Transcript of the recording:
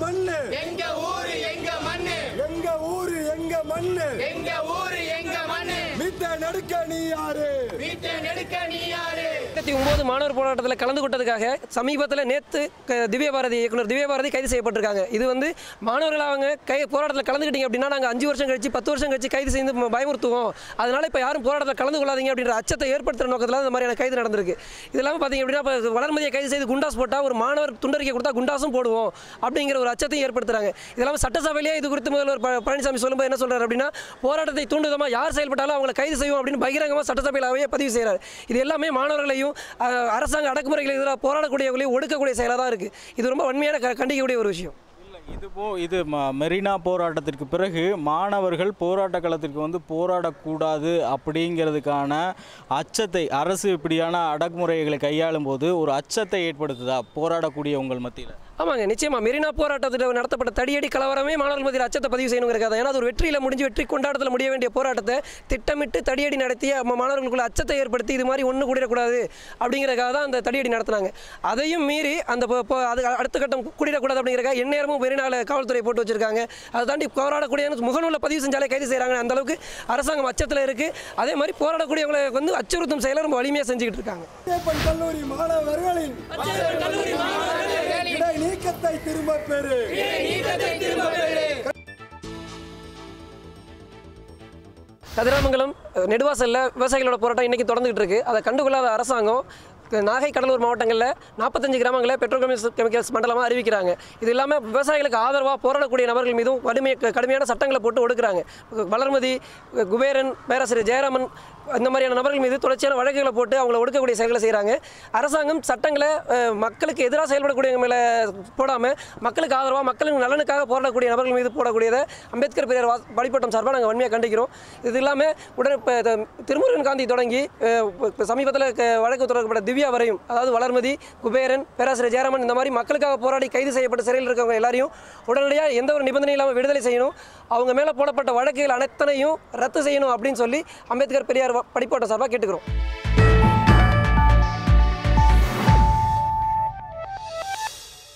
மண்ணு. எங்க ஊரு எங்க மண் எங்க ஊரு எங்க மண்ணு. எங்க ஊரு எங்க மண் மீத்த நடுக்க நீ யாரு? மீத்த நடுக்க நீ யாரு? ரெண்டாயிரத்தி ஒன்பது மாணவர் போராட்டத்தில் கலந்து கொண்டதுக்காக சமீபத்தில் நேற்று திவ்ய பாரதி இயக்குனர் திவ்ய பாரதி கைது செய்யப்பட்டிருக்காங்க. இது வந்து மாணவர்கள் அவங்க கை போராட்டத்தில் கலந்துக்கிட்டீங்க அப்படின்னா நாங்கள் அஞ்சு வருஷம் கழிச்சு பத்து வருஷம் கழிச்சு கைது செய்து பயமுறுத்துவோம். அதனால இப்போ யாரும் போராட்டத்தில் கலந்து கொள்ளாதீங்க அப்படின்ற அச்சத்தை ஏற்படுத்துகிற நோக்கத்தில் அந்த மாதிரியான கைது நடந்திருக்கு. இது இல்லாமல் பார்த்தீங்க அப்படின்னா இப்போ வளர்மதியை கைது செய்து குண்டாஸ் போட்டால் ஒரு மாணவர் துண்டறிக்கை கொடுத்தா குண்டாஸும் போடுவோம் அப்படிங்கிற ஒரு அச்சத்தையும் ஏற்படுத்துறாங்க. இது இல்லாமல் சட்டசபையிலேயே இது குறித்து முதல்வர் பழனிசாமி சொல்லும்போது என்ன சொல்கிறார் அப்படின்னா போராட்டத்தை தூண்டுதமாக யார் செயல்பட்டாலும் அவங்களை கைது செய்வோம் அப்படின்னு பகிரங்கமாக சட்டசபையில் அவையே பதிவு செய்கிறார் இது எல்லாமே மாணவர்களையும் அரசாங்க அடக்குமுறைகளுக்கு எதிராக போராடக்கூடியவர்களையும் ஒடுக்கக்கூடிய செயலாக தான் இருக்குது இது ரொம்ப வன்மையான கண்டிக்கக்கூடிய ஒரு விஷயம். இல்லை இது போ இது ம- மெரினா போராட்டத்திற்கு பிறகு மாணவர்கள் போராட்ட களத்திற்கு வந்து போராடக்கூடாது அப்படிங்கிறதுக்கான அச்சத்தை அரசு இப்படியான அடக்குமுறைகளை கையாளும் போது ஒரு அச்சத்தை ஏற்படுத்துதா? போராடக்கூடிய உங்கள் மத்தியில்? ஆமாங்க நிச்சயமா. மெரினா போராட்டத்தில் நடத்தப்பட்ட தடியடி கலவரமே மாணவர்கள் மத்தியில் அச்சத்தை பதிவு செய்யணுங்கிறக்காக ஏன்னா அது ஒரு வெற்றியில் முடிஞ்சு வெற்றி கொண்டாட்டத்தில் முடிய வேண்டிய போராட்டத்தை திட்டமிட்டு தடியடி நடத்தி ம- மாணவர்களுக்குள்ள அச்சத்தை ஏற்படுத்தி இது மாதிரி ஒன்று கூடிடக்கூடாது அப்படிங்கிறக்காக தான் அந்த தடியடி நடத்தினாங்க. அதையும் மீறி அந்த அது அடுத்த கட்டம் கூடிடக்கூடாது அப்படிங்கிறக்காக எந்நேரமும் மெரினாவில் காவல்துறை போட்டு வச்சிருக்காங்க. அதை தாண்டி போராடக்கூடிய முகநூலில் பதிவு செஞ்சாலே கைது செய்கிறாங்க அந்த அளவுக்கு அரசாங்கம் அச்சத்தில் இருக்குது அதே மாதிரி போராடக்கூடியவங்களை வந்து அச்சுறுத்தும் செயலை ரொம்ப வலிமையாக செஞ்சுக்கிட்டு இருக்காங்க. கல்லூரி மாணவர்களின் நீக்கத்தை திரும்ப பெறு. கதிராமங்கலம் நெடுவாசலில் விவசாயிகளோட போராட்டம் இன்னைக்கு தொடர்ந்துகிட்டு இருக்கு அதை கண்டுகொள்ளாத அரசாங்கம் நாகை கடலூர் மாவட்டங்களில் நாற்பத்தஞ்சு கிராமங்களில் பெட்ரோல் கெமிக்கல்ஸ் மண்டலமாக அறிவிக்கிறாங்க. இது இல்லாமல் விவசாயிகளுக்கு ஆதரவாக போராடக்கூடிய நபர்கள் மீதும் வலிமை கடுமையான சட்டங்களை போட்டு ஒடுக்குறாங்க. வளர்மதி குபேரன் பேராசிரியர் ஜெயராமன் இந்த மாதிரியான நபர்கள் மீது தொடர்ச்சியான வழக்குகளை போட்டு அவங்கள ஒடுக்கக்கூடிய செயல்களை செய்கிறாங்க அரசாங்கம் சட்டங்களை மக்களுக்கு எதிராக செயல்படக்கூடிய மேலே போடாமல் மக்களுக்கு ஆதரவாக மக்களின் நலனுக்காக போராடக்கூடிய நபர்கள் மீது போடக்கூடியதை அம்பேத்கர் பெரியார் வா- வழிபட்டம் சார்பாக நாங்கள் வன்மையாக கண்டிக்கிறோம். இது இல்லாமல் உடனே இப்போ திருமுருகன் காந்தி தொடங்கி சமீபத்தில் வழக்கு தொடரப்பட்ட திவ்யா வரையும் அதாவது வளர்மதி குபேரன் பேராசிரியர் ஜெயராமன் இந்த மாதிரி மக்களுக்காக போராடி கைது செய்யப்பட்ட சிறையில் இருக்கவங்க எல்லாரையும் உடனடியாக எந்த ஒரு நிபந்தனை இல்லாமல் விடுதலை செய்யணும். அவங்க மேலே போடப்பட்ட வழக்குகள் அனைத்தனையும் ரத்து செய்யணும் அப்படின்னு சொல்லி அம்பேத்கர் பெரியார் சார்பாக படிப்போட்ட சார்பாக கேட்டுக்கிறோம்.